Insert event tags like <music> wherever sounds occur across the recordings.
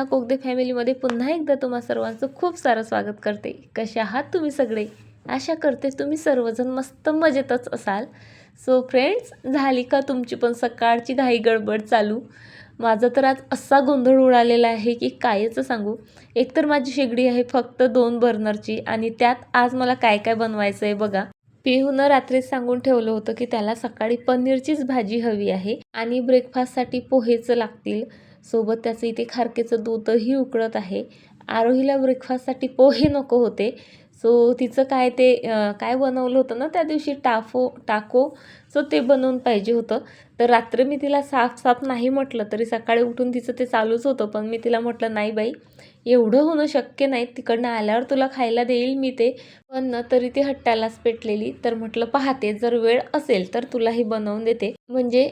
नमस्कार कोगदे फॅमिलीमध्ये पुन्हा एकदा तुम्हा सर्वांचं खूप सारं स्वागत करते. कसे आहात तुम्ही सगळे? आशा करते तुम्ही सर्वजण मस्त मजेतच असाल. सो फ्रेंड्स झाली का तुमची पण सकाळची घाई गडबड चालू? माझं तर आज असा गोंधळ उडालेला आहे की कायच सांगू? एकतर माझी शेगडी आहे फक्त दोन बर्नरची आणि त्यात आज मला काय काय बनवायचं आहे बघा. पिहूनं रात्रीच सांगून ठेवलं होतं की त्याला सकाळी पनीरचीच भाजी हवी आहे आणि ब्रेकफास्टसाठी पोहेचं लागतील. सोबत त्याचं इथे खारकेचं दूधही उकळत आहे. आरोहीला ब्रेकफास्टसाठी पोहे नको होते. सो तिचं काय ते काय बनवलं होतं ना त्या दिवशी? टाफो टाको सो ते बनवून पाहिजे होतं. तर रात्री मी तिला साफ साफ नाही म्हटलं तरी सकाळी उठून तिचं ते चालूच होतं. पण मी तिला म्हटलं नाही बाई एवढं होणं शक्य नाही. तिकडनं आल्यावर तुला खायला देईल मी ते. पण ना तरी ती हट्टालाच पेटलेली. तर म्हटलं पाहते जर वेळ असेल तर तुलाही बनवून देते. म्हणजे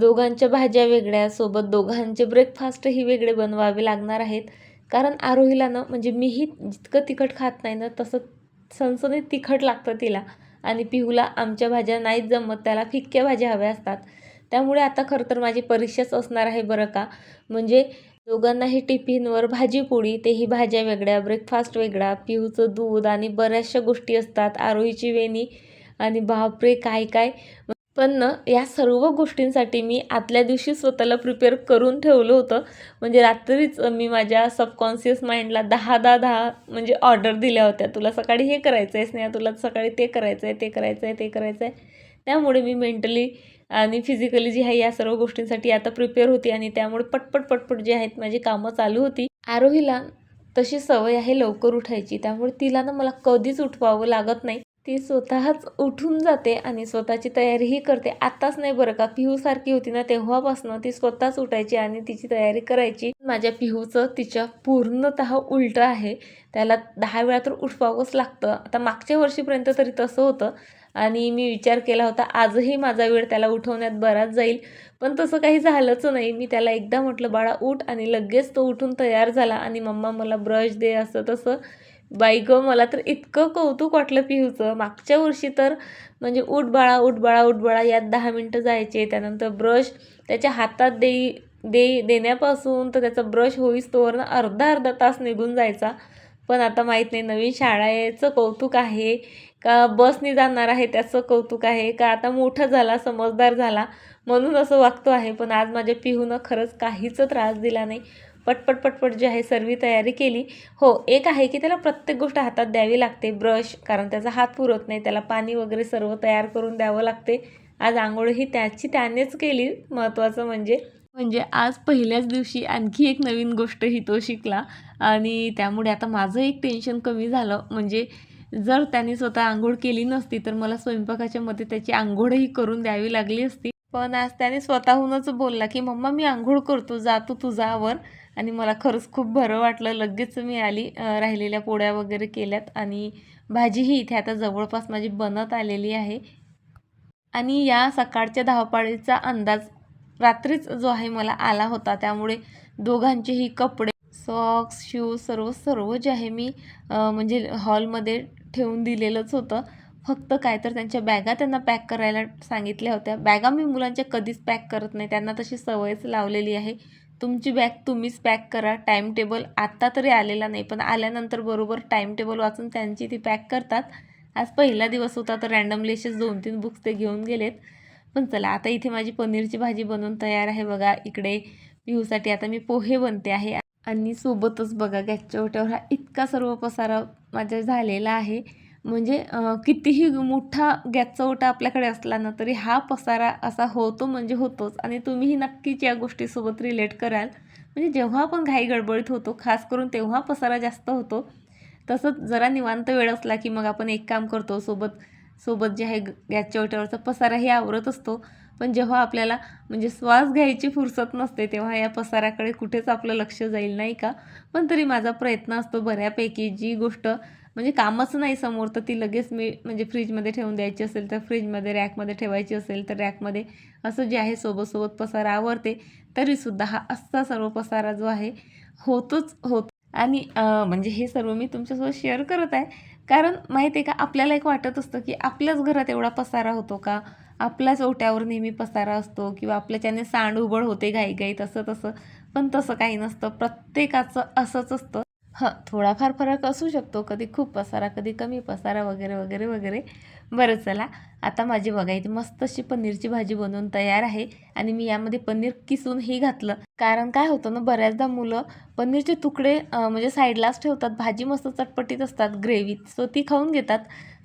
दोघांच्या भाज्या वेगळ्या सोबत दोघांचे ब्रेकफास्टही वेगळे बनवावे लागणार आहेत. कारण आरोहीला ना म्हणजे मीही जितकं तिखट खात नाही ना तसं सणसणीत तिखट लागतं तिला. आणि पिहूला आमच्या भाज्या नाहीच जमत त्याला फिक्क्या भाज्या हव्या असतात. त्यामुळे आता खरं तर माझी परीक्षाच असणार आहे बरं का. म्हणजे दोघांनाही टिफिनवर भाजी पोळी तेही भाज्या वेगळ्या ब्रेकफास्ट वेगळा पिहूचं दूध आणि बऱ्याचशा गोष्टी असतात. आरोहीची वेणी आणि बापरे काय काय. पण ना या सर्व गोष्टींसाठी मी आतल्या दिवशी स्वतःला प्रिपेअर करून ठेवलं होतं. म्हणजे रात्रीच मी माझ्या सबकॉन्शियस माइंडला दहा दहा दहा म्हणजे ऑर्डर दिल्या होत्या. तुला सकाळी हे करायचं आहे स्नेहा तुला सकाळी ते करायचं आहे ते करायचं आहे ते करायचं आहे त्यामुळे मी मेंटली आणि फिजिकली जी आहे या सर्व गोष्टींसाठी आता प्रिपेअर होती आणि त्यामुळे पटपट पटपट जी आहेत माझी कामं चालू होती. आरोहीला तशी सवय आहे लवकर उठायची. त्यामुळे तिला ना मला कधीच उठवावं लागत नाही. ती स्वतःच उठून जाते आणि स्वतःची तयारीही करते. आत्ताच नाही बरं का? पिहूसारखी होती ना तेव्हापासनं ती स्वतःच उठायची आणि तिची तयारी करायची. माझ्या पिहूचं तिच्या पूर्णतः उलटं आहे. त्याला दहा वेळा तर उठवावंच लागतं. आता मागच्या वर्षीपर्यंत तरी तसं होतं आणि मी विचार केला होता आजही माझा वेळ त्याला उठवण्यात बराच जाईल. पण तसं काही झालंच नाही. मी त्याला एकदा म्हटलं बाळा उठ. आणि लगेच तो उठून तयार झाला आणि मम्मा मला ब्रश दे असं तसं बाई गं मला तर इतकं कौतुक वाटलं पिहूचं मागच्या वर्षी तर म्हणजे उठ बाळा उठ बाळा उठ बाळा यात दहा मिनटं जायचे. त्यानंतर ब्रश त्याच्या हातात देई दे देण्यापासून तर त्याचा ब्रश होईस तोवर अर्धा अर्धा तास निघून जायचा. पण आता माहीत नाही नवीन शाळेचं कौतुक आहे का बसने जाणार आहे त्याचं कौतुक आहे का? आता मोठा झाला समजदार झाला. म्हणून असं वागतो आहे पण आज माझ्या पिहूनं खरंच काहीच त्रास दिला नाही. पटपट पटपट जी आहे सर्व तयारी केली. हो एक आहे की त्याला प्रत्येक गोष्ट हातात द्यावी लागते. ब्रश कारण त्याचा हात पुरत नाही. त्याला पाणी वगैरे सर्व तयार करून द्यावं लागते. आज आंघोळही त्याची त्यानेच केली. महत्त्वाचं म्हणजे म्हणजे आज पहिल्याच दिवशी आणखी एक नवीन गोष्टही तो शिकला. आणि त्यामुळे आता माझं एक टेन्शन कमी झालं. म्हणजे जर त्याने स्वतः आंघोळ केली नसती तर मला स्वयंपाकाच्या मध्ये त्याची आंघोळही करून द्यावी लागली असती. पण आज त्याने स्वतःहूनच बोलला की मम्मा मी आंघोळ करतो जातो तुझावर आणि मला खरंच खूप बरं वाटलं. लगेच मी आली राहिलेल्या पोळ्या वगैरे केल्यात आणि भाजीही इथे आता जवळपास माझी बनत आलेली आहे. आणि या सकाळच्या धावपाळीचा अंदाज रात्रीच जो आहे मला आला होता. त्यामुळे दोघांचेही कपडे सॉक्स शूज सर्व सर्व जे आहे मी म्हणजे हॉलमध्ये ठेवून दिलेलंच होतं. फक्त काय तर त्यांच्या बॅगा त्यांना पॅक करायला सांगितल्या होत्या. बॅगा मी मुलांच्या कधीच पॅक करत नाही. त्यांना तशी सवयच लावलेली आहे. तुमची बॅग तुम्हीच पॅक करा. टाईम टेबल आत्ता तरी आलेला नाही पण आल्यानंतर बरोबर टाईम टेबल वाचून त्यांची ती पॅक करतात. आज पहिला दिवस होता तर रँडमली असेच दोन तीन बुक्स ते घेऊन गेलेत. पण चला आता इथे माझी पनीरची भाजी बनवून तयार आहे बघा. इकडे पिहूसाठी आता मी पोहे बनते आहे. आणि सोबतच बघा गॅसच्या ओट्यावर हा इतका सर्व पसारा माझ्या झालेला आहे. म्हणजे कितीही मोठा गॅसचा ओटा आपल्याकडे असला ना तरी हा पसारा असा होतो म्हणजे होतोच. आणि तुम्हीही नक्कीच या गोष्टीसोबत रिलेट कराल. म्हणजे जेव्हा आपण घाई गडबडीत होतो खास करून तेव्हा पसारा जास्त होतो. तसंच जरा निवांत वेळ असला की मग आपण एक काम करतो सोबत सोबत जे आहे ग- गॅसच्या ओट्यावरचा पसाराही आवरत असतो. पण जेव्हा आपल्याला म्हणजे श्वास घ्यायची फुरसत नसते तेव्हा या पसाराकडे कुठेच आपलं लक्ष जाईल नाही का? पण तरी माझा प्रयत्न असतो बऱ्यापैकी जी गोष्ट म्हणजे कामच नाही समोर तर ती लगेच मी म्हणजे फ्रीजमध्ये ठेवून द्यायची असेल तर फ्रीजमध्ये रॅकमध्ये ठेवायची असेल तर रॅकमध्ये. असं जे आहे सोबतसोबत पसारा आवरते तरीसुद्धा हा असा सर्व पसारा जो आहे होतोच होत. आणि म्हणजे हे सर्व मी तुमच्यासोबत शेअर करत आहे. कारण माहिती आहे का आपल्याला एक वाटत असतं की आपल्याच घरात एवढा पसारा होतो का? आपल्याच ओट्यावर नेहमी पसारा असतो किंवा आपल्याच्याने सांड उबळ होते घाईघाई तसं तसं पण तसं काही नसतं. प्रत्येकाचं असंच असतं. हां थोडाफार फरक असू शकतो. कधी खूप पसारा कधी कमी पसारा वगैरे वगैरे वगैरे. बरं चला आता माझी बघा इथे मस्त अशी पनीरची भाजी बनवून तयार आहे आणि मी यामध्ये पनीर किसूनही घातलं. कारण काय होतं ना बऱ्याचदा मुलं पनीरचे तुकडे म्हणजे साईडलाच ठेवतात भाजी मस्त चटपटीत असतात ग्रेव्हीत. सो ती खाऊन घेतात.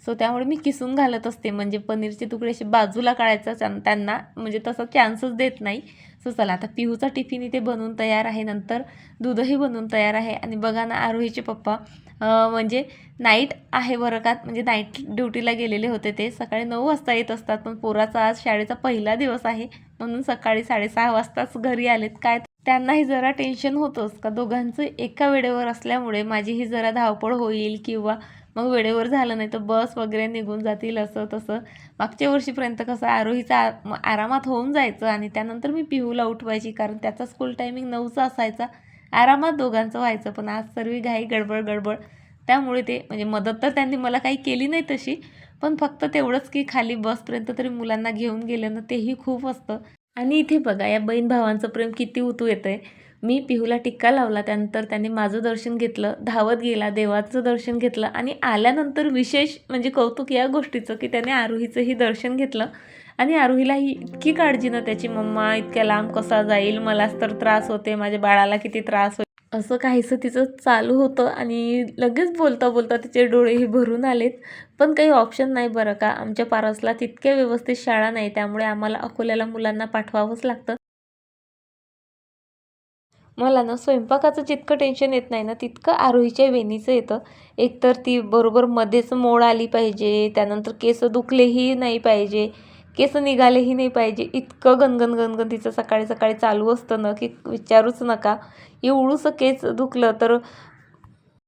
सो त्यामुळे मी किसून घालत असते. म्हणजे पनीरचे तुकडे असे बाजूला काढायचा त्यां- त्यांना म्हणजे तसा चान्सच देत नाही. सो चला आता पिहूचा टिफिन इथे बनवून तयार आहे. नंतर दूधही बनवून तयार आहे. आणि बघा ना आरोहीचे पप्पा म्हणजे नाईट आहे वर्गात म्हणजे नाईट ड्युटीला गेलेले होते ते. सकाळी नऊ वाजता येत असतात पण पोराचा आज शाळेचा पहिला दिवस आहे. म्हणून सकाळी साडेसहा वाजताच घरी आलेत. काय त्यांनाही जरा टेन्शन होतंच का दोघांचं एका वेळेवर असल्यामुळे माझीही जरा धावपळ होईल किंवा मग वेळेवर झालं नाही तर बस वगैरे निघून जातील असं तसं. मागच्या वर्षीपर्यंत कसं आरोहीचा आ- आरामात होऊन जायचं आणि त्यानंतर मी पिहूला उठवायची कारण त्याचा स्कूल टायमिंग नऊचा असायचा. आरामात दोघांचं व्हायचं पण आज सर्व घाई गडबड गडबड. त्यामुळे ते म्हणजे मदत तर त्यांनी मला काही केली नाही तशी पण फक्त तेवढंच की खाली बसपर्यंत तरी मुलांना घेऊन गेलं ना तेही खूप असतं. आणि इथे बघा या बहीण भावांचं प्रेम किती उतू येतं आहे मी पिहूला टिक्का लावला त्यानंतर त्यांनी माझं दर्शन घेतलं धावत गेला देवाचं दर्शन घेतलं आणि आल्यानंतर विशेष म्हणजे कौतुक या गोष्टीचं की त्याने आरोहीचंही दर्शन घेतलं. आणि आरोहीला ही इतकी काळजी ना त्याची मम्मा इतक्या लांब कसा जाईल? मलाच तर त्रास होते माझ्या बाळाला किती त्रास होईल? असं काहीसं तिचं चालू होतं आणि लगेच बोलता बोलता तिचे डोळेही भरून आलेत. पण काही ऑप्शन नाही बरं का. आमच्या पारसला तितक्या व्यवस्थित शाळा नाही त्यामुळे आम्हाला अकोल्याला मुलांना पाठवावंच लागतं. मला ना स्वयंपाकाचं जितकं टेन्शन येत नाही ना तितकं आरोहीच्या वेणीचं येतं. एकतर ती बरोबर मध्येच मोड आली पाहिजे त्यानंतर केस दुखलेही नाही पाहिजे. केस निघालेही नाही पाहिजे. इतकं गणगण गणगण तिचं सकाळी सकाळी चालू असतं ना की विचारूच नका. एवढूसं केस दुखलं तर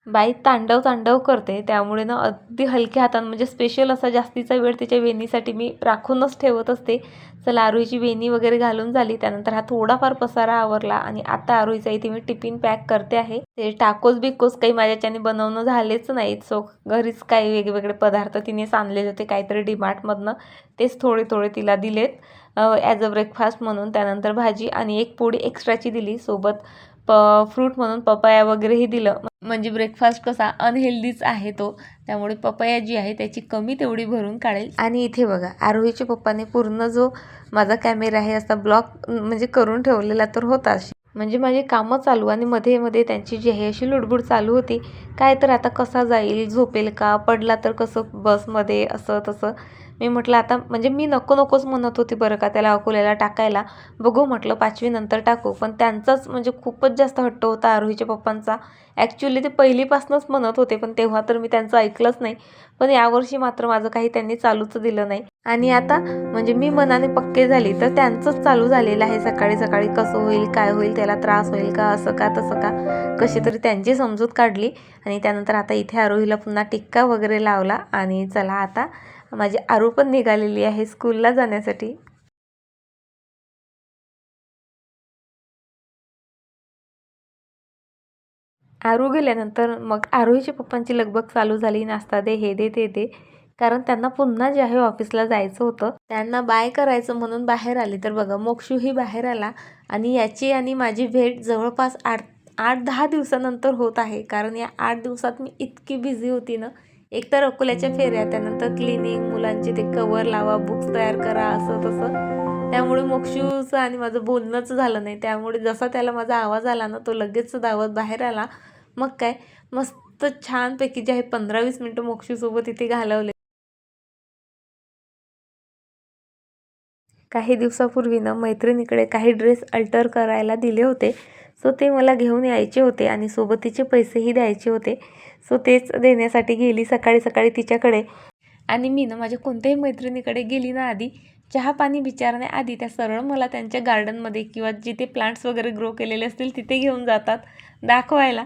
बाई तांडव तांडव करते. त्यामुळे ना अगदी हलक्या हातानं म्हणजे स्पेशल असा जास्तीचा वेळ तिच्या वेणीसाठी मी राखूनच ठेवत असते. चला आरोहीची वेणी वगैरे घालून झाली. त्यानंतर हा थोडाफार पसारा आवरला आणि आता आरोहीचा इथे मी टिफिन पॅक करते आहे. ते टाकोस बिकोस काही माझ्याच्याने बनवणं झालेच नाहीत. सो घरीच काही वेगवेगळे पदार्थ तिने सांधलेले होते. काहीतरी डीमार्टमधनं तेच थोडे थोडे तिला दिलेत. ॲज अ ब्रेकफास्ट म्हणून. त्यानंतर भाजी आणि एक पोळी एक्स्ट्राची दिली. सोबत प फ्रूट म्हणून पपाया वगैरेही दिलं. म्हणजे ब्रेकफास्ट कसा अनहेल्दीच आहे तो त्यामुळे पपया जी आहे त्याची कमी तेवढी भरून काढेल. आणि इथे बघा आरोहीच्या पप्पाने पूर्ण जो माझा कॅमेरा आहे असा ब्लॉक म्हणजे करून ठेवलेला तर होताच म्हणजे माझे कामं चालू आणि मध्ये मध्ये त्यांची जी आहे अशी लुडबुड चालू होती. काय तर आता कसा जाईल झोपेल का पडला तर कसं बसमध्ये असं तसं. मी म्हटलं आता म्हणजे मी नको नकोच म्हणत होती बरं का त्याला अकोल्याला टाकायला. बघू म्हटलं पाचवी नंतर टाकू. पण त्यांचाच म्हणजे खूपच जास्त हट्ट होता आरोहीच्या पप्पांचा. ॲक्च्युली ते पहिलीपासूनच म्हणत होते पण तेव्हा तर मी त्यांचं ऐकलंच नाही. पण यावर्षी मात्र माझं काही त्यांनी चालूच दिलं नाही. आणि आता म्हणजे मी मनाने पक्के झाली तर त्यांचंच चालू झालेलं आहे. सकाळी सकाळी कसं होईल काय होईल त्याला त्रास होईल का असं का तसं का? कशी तरी त्यांची समजूत काढली. आणि त्यानंतर आता इथे आरोहीला पुन्हा टिक्का वगैरे लावला. आणि चला आता माझी आरू पण निघालेली आहे स्कूलला जाण्यासाठी. आरू गेल्यानंतर मग आरोहीच्या पप्पांची लगबग चालू झाली नाश्ता दे हे दे ते दे. कारण त्यांना पुन्हा जे आहे ऑफिसला जायचं होतं त्यांना बाय करायचं म्हणून बाहेर आली. तर बघा मोक्षूही बाहेर आला आणि याची आणि माझी भेट जवळपास आठ आठ दहा दिवसानंतर होत आहे. कारण या आठ दिवसात मी इतकी बिझी होती ना एकतर अकोल्याच्या फेऱ्या त्यानंतर क्लिनिंग मुलांचे ते कवर लावा बुक्स तयार करा असं तसं. त्यामुळे मोक्षूचं आणि माझं बोलणंच झालं नाही. त्यामुळे जसा त्याला माझा आवाज आला ना तो लगेच धावत बाहेर आला. मग काय? मस्त छानपैकी जे आहे पंधरा वीस मिनटं मोक्षूसोबत इथे घालवले. काही दिवसापूर्वी ना मैत्रिणीकडे काही ड्रेस अल्टर करायला दिले होते. सो ते मला घेऊन यायचे होते आणि सोबत तिचे पैसेही द्यायचे होते. सो तेच देण्यासाठी गेली सकाळी सकाळी तिच्याकडे. आणि मी ना माझ्या कोणत्याही मैत्रिणीकडे गेली ना आधी चहा पाणी विचारण्याआधी त्या सरळ मला त्यांच्या गार्डनमध्ये किंवा जिथे प्लांट्स वगैरे ग्रो केलेले असतील तिथे घेऊन जातात दाखवायला.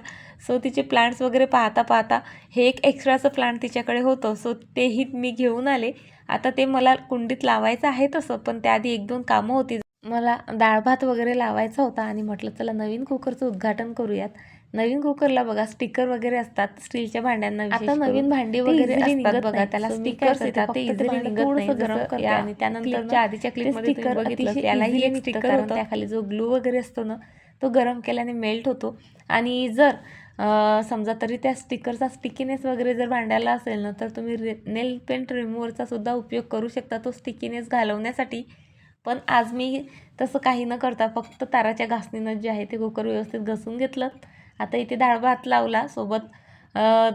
सो तिचे प्लांट्स वगैरे पाहता पाहता हे एक एक्स्ट्राचं प्लांट तिच्याकडे होतं. सो तेही मी घेऊन आले. आता ते मला कुंडीत लावायचं आहे तसं पण त्याआधी एक दोन कामं होती. मला डाळ भात वगैरे लावायचा होता आणि म्हटलं चला नवीन कुकरचं उद्घाटन करूयात. नवीन कुकरला बघा स्टिकर वगैरे असतात स्टीलच्या भांड्यांना आता आता नवीन भांडी वगैरे असतात बघा. त्याला येतात फक्त ते इझिली निघत नाही गरम करते आणि त्यानंतर आधीच्या क्लिपमध्ये तुम्ही sticker बघितलं अतिशय यालाही easily एक स्टिकर होतं. त्याखाली जो ग्लू वगैरे असतो ना तो गरम केल्याने मेल्ट होतो. आणि जर समजा तरी त्या स्टिकरचा स्टिकीनेस वगैरे जर भांड्याला असेल ना तर तुम्ही रे नेल पेंट रिमूवरचा सुद्धा उपयोग करू शकता तो स्टिकीनेस घालवण्यासाठी. पण आज मी तसं काही न करता फक्त ताराच्या घासणीनं जे आहे ते कुकर व्यवस्थित घसून घेतलं. आता इथे डाळ भात लावला सोबत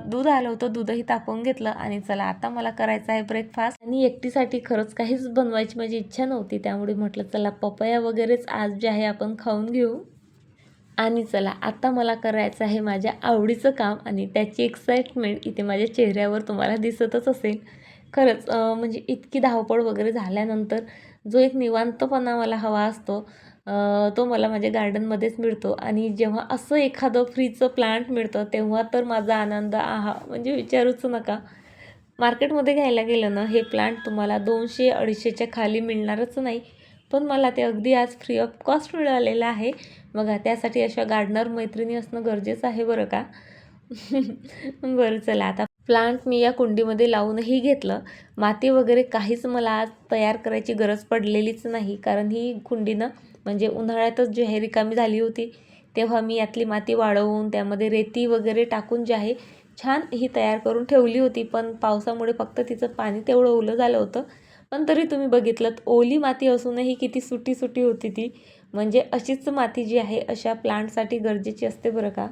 दूध आलं होतं दूधही तापवून घेतलं आणि चला आता मला करायचं आहे ब्रेकफास्ट आणि एकटीसाठी खरंच काहीच बनवायची माझी इच्छा नव्हती त्यामुळे म्हटलं चला पपया वगैरेच आज जे आहे आपण खाऊन घेऊ. आणि चला आता मला करायचं आहे माझ्या आवडीचं काम आणि त्याची एक्साइटमेंट इथे माझ्या चेहऱ्यावर तुम्हाला दिसतच असेल. खरंच म्हणजे इतकी धावपळ वगैरे झाल्यानंतर जो एक निवांतपणा मला हवा असतो तो मला माझ्या गार्डनमध्येच मिळतो. आणि जेव्हा असं एखादं फ्रीचं प्लांट मिळतं तेव्हा तर माझा आनंद आहा म्हणजे विचारूच नका. मार्केटमध्ये घ्यायला गेलं ना हे प्लांट तुम्हाला दोनशे अडीचशेच्या खाली मिळणारच नाही. पण मला ते अगदी आज फ्री ऑफ कॉस्ट मिळालेलं आहे. बघा त्यासाठी अशा गार्डनर मैत्रिणी असणं गरजेचं आहे बरं का? <laughs> बरं चला आता प्लांट मी या कुंडीमध्ये लावूनही घेतलं. माती वगैरे काहीच मला आज तयार करायची गरज पडलेलीच नाही. कारण ही कुंडीनं म्हणजे उन्हाळ्यातच जी आहे रिकामी झाली होती. तेव्हा मी यातली माती वाळवून त्यामध्ये रेती वगैरे टाकून जे आहे छान ही तयार करून ठेवली होती. पण पावसामुळे फक्त तिचं पाणी तेवढं ओलं झालं होतं. पण तरी तुम्ही बघितलं ओली माती असूनही किती सुटी सुटी होती ती. म्हणजे अशीच माती जी आहे अशा प्लांटसाठी गरजेची असते बरं का?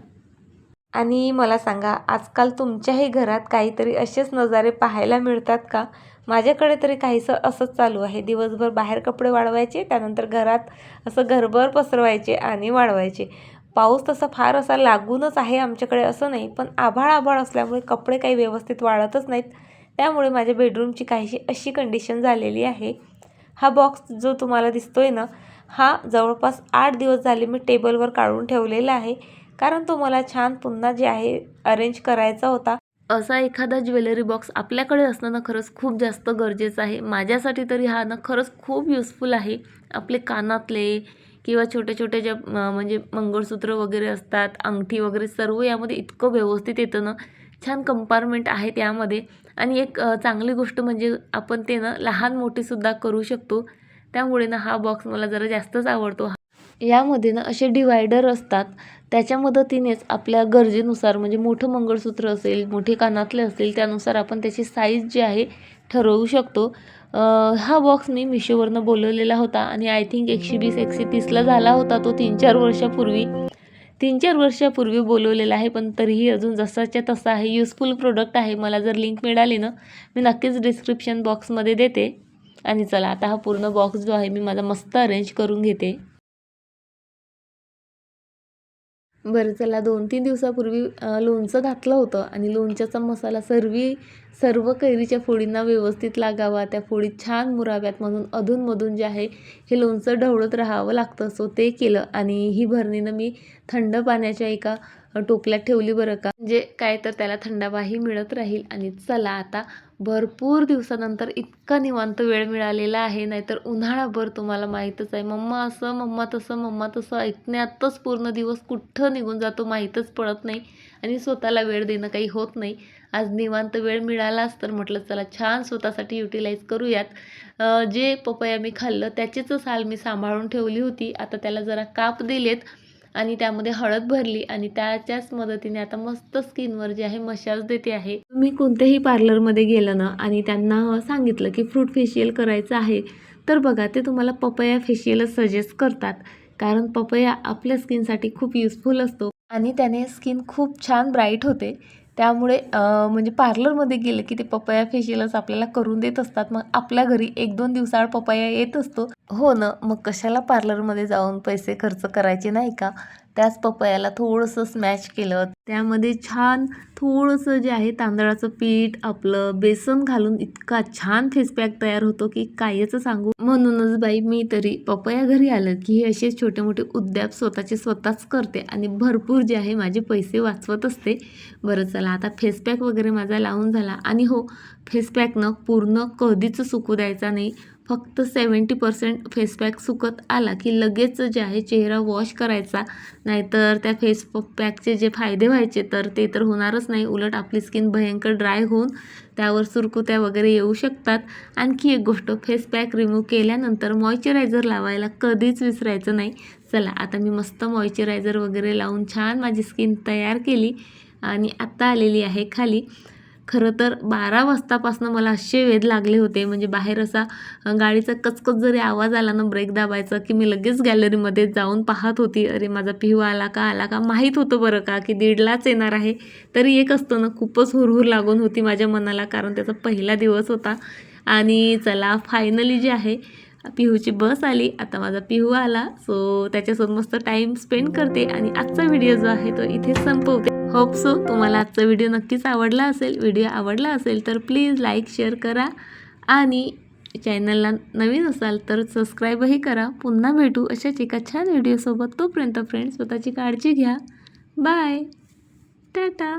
आणि मला सांगा आजकाल तुमच्याही घरात काहीतरी असेच नजारे पाहायला मिळतात का? माझ्याकडे तरी काहीसं असंच चालू आहे. दिवसभर बाहेर कपडे वाढवायचे त्यानंतर घरात असं घरभर पसरवायचे आणि वाढवायचे पाऊस तसा फार असा लागूनच आहे आमच्याकडे असं नाही पण आभाळ आभाळ असल्यामुळे कपडे काही व्यवस्थित वाळतच नाहीत. त्यामुळे माझ्या बेडरूमची काहीशी अशी कंडिशन झालेली आहे. हा बॉक्स जो तुम्हाला दिसतो आहे ना हा जवळपास आठ दिवस झाले मी टेबलवर काढून ठेवलेला आहे. कारण तो मला छान पुन्हा जे आहे अरेंज करायचा होता. असा एखादा ज्वेलरी बॉक्स आपल्याकडे असणं ना खरंच खूप जास्त गरजेचं आहे. माझ्यासाठी तरी हा ना खरंच खूप युजफुल आहे. आपले कानातले किंवा छोट्या छोट्या ज्या म्हणजे मंगळसूत्र वगैरे असतात अंगठी वगैरे सर्व यामध्ये इतकं व्यवस्थित येतं ना छान कंपार्टमेंट आहे त्यामध्ये. आणि एक चांगली गोष्ट म्हणजे आपण ते ना लहान मोठीसुद्धा करू शकतो. त्यामुळे ना हा बॉक्स मला जरा जास्तच आवडतो. यामध्ये ना असे डिवायडर असतात. त्याच्या मदतीनेच आपल्या गरजेनुसार म्हणजे मोठं मंगळसूत्र असेल मोठे कानातले असेल त्यानुसार आपण त्याची साईज जी आहे ठरवू शकतो. हा बॉक्स मी मिशोवरनं बोलवलेला होता आणि आय थिंक एकशे वीस एकशे तीसला झाला होता तो तीन चार वर्षापूर्वी. तीन चार वर्षापूर्वी बोलवलेला आहे पण तरीही अजून जसाच्या तसा आहे. युजफुल प्रोडक्ट आहे. मला जर लिंक मिळाली ना मी नक्कीच डिस्क्रिप्शन बॉक्समध्ये देते. आणि चला आता हा पूर्ण बॉक्स जो आहे मी माझा मस्त अरेंज करून घेते. बरं चला दोन तीन दिवसापूर्वी लोणचं घातलं होतं आणि लोणच्याचा मसाला सर्वी सर्व कैरीच्या फोडींना व्यवस्थित लागावा त्या फोडी छान मुराव्यात म्हणून अधूनमधून जे आहे हे लोणचं ढवळत राहावं लागतं. सो ते केलं आणि ही भरणीनं मी थंड पाण्याच्या एका टोपल्यात ठेवली बरं का? म्हणजे काय तर त्याला थंडावाही मिळत राहील. आणि चला आता भरपूर दिवसानंतर इतका निवांत वेळ मिळालेला आहे. नाहीतर उन्हाळाभर तुम्हाला माहीतच आहे. मम्मा असं मम्मा तसं मम्मा तसं. ऐकण्यातच पूर्ण दिवस कुठं निघून जातो माहीतच पडत नाही. आणि स्वतःला वेळ देणं काही होत नाही. आज निवांत वेळ मिळालाच तर म्हटलं चला छान स्वतःसाठी युटिलाइज करूयात. जे पपया मी खाल्लं त्याचीच साल मी सांभाळून ठेवली होती. आता त्याला जरा काप दिलेत. आणि त्यामध्ये हळद भरली आणि त्याच्याच मदतीने आता मस्त स्किनवर जे आहे मशाज देते आहे. मी कोणत्याही पार्लरमध्ये गेलं ना आणि त्यांना सांगितलं की फ्रूट फेशियल करायचं आहे तर बघा ते तुम्हाला पपया फेशियलच सजेस्ट करतात. कारण पपया आपल्या स्किनसाठी खूप युजफुल असतो. आणि त्याने स्किन खूप छान ब्राईट होते. त्यामुळे म्हणजे पार्लरमध्ये गेलं की ते पपया फेशियलच आपल्याला करून देत असतात. मग आपल्या घरी एक दोन दिवसाआड पपया येत असतो. हो ना मग कशाला पार्लरमध्ये जाऊन पैसे खर्च करायचे नाही का? त्याच पपयाला थोडंसं स्मॅश केलं. त्यामध्ये छान थोडंसं जे आहे तांदळाचं पीठ आपलं बेसन घालून इतका छान फेसपॅक तयार होतो की कायच सांगू? म्हणूनच बाई मी तरी पपया घरी आलं की हे असे छोटे मोठे उद्याप स्वतःचे स्वतःच करते आणि भरपूर जे आहे माझे पैसे वाचवत असते. बरं चला आता फेसपॅक वगैरे माझा लावून झाला. आणि हो फेसपॅकनं पूर्ण कधीच सुकू द्यायचा नाही. फक्त सेवन्टी पर्सेंट फेसपॅक सुकत आला की लगेच जे आहे चेहरा वॉश करायचा. नाहीतर त्या फेस पॅकचे जे फायदे व्हायचे तर ते तर होणारच नाही. उलट आपली स्किन भयंकर ड्राय होऊन त्यावर सुरकुत्या वगैरे येऊ शकतात. आणखी एक गोष्ट फेस पॅक रिमूव्ह केल्यानंतर मॉइश्चरायझर लावायला कधीच विसरायचं नाही. चला आता मी मस्त मॉइश्चरायझर वगैरे लावून छान माझी स्किन तयार केली आणि आत्ता आलेली आहे खाली. खरं तर बारा वाजतापासनं मला असे वेध लागले होते. म्हणजे बाहेर असा गाडीचा कचकच जरी आवाज आला ना ब्रेक दाबायचा की मी लगेच गॅलरीमध्ये जाऊन पाहत होती. अरे माझा पिहू आला का आला का माहीत होतं बरं का की दीडलाच येणार आहे. तरी एक असतं ना खूपच हुरहुर लागून होती माझ्या मनाला कारण त्याचा पहिला दिवस होता. आणि चला फायनली जे आहे पिहूची बस आली. आता माझा पिहू आला. सो त्याच्यासोबत मस्त टाईम स्पेंड करते. आणि आजचा व्हिडिओ जो आहे तो इथे संपवते. होप सो तुम्हाला आजचा व्हिडिओ नक्कीच आवडला असेल. व्हिडिओ आवडला असेल तर प्लीज लाईक शेअर करा आणि चॅनलला नवीन असाल तर सबस्क्राईबही करा. पुन्हा भेटू अशाच एका छान व्हिडिओसोबत. तोपर्यंत फ्रेंड्स स्वतःची काळजी घ्या. बाय टाटा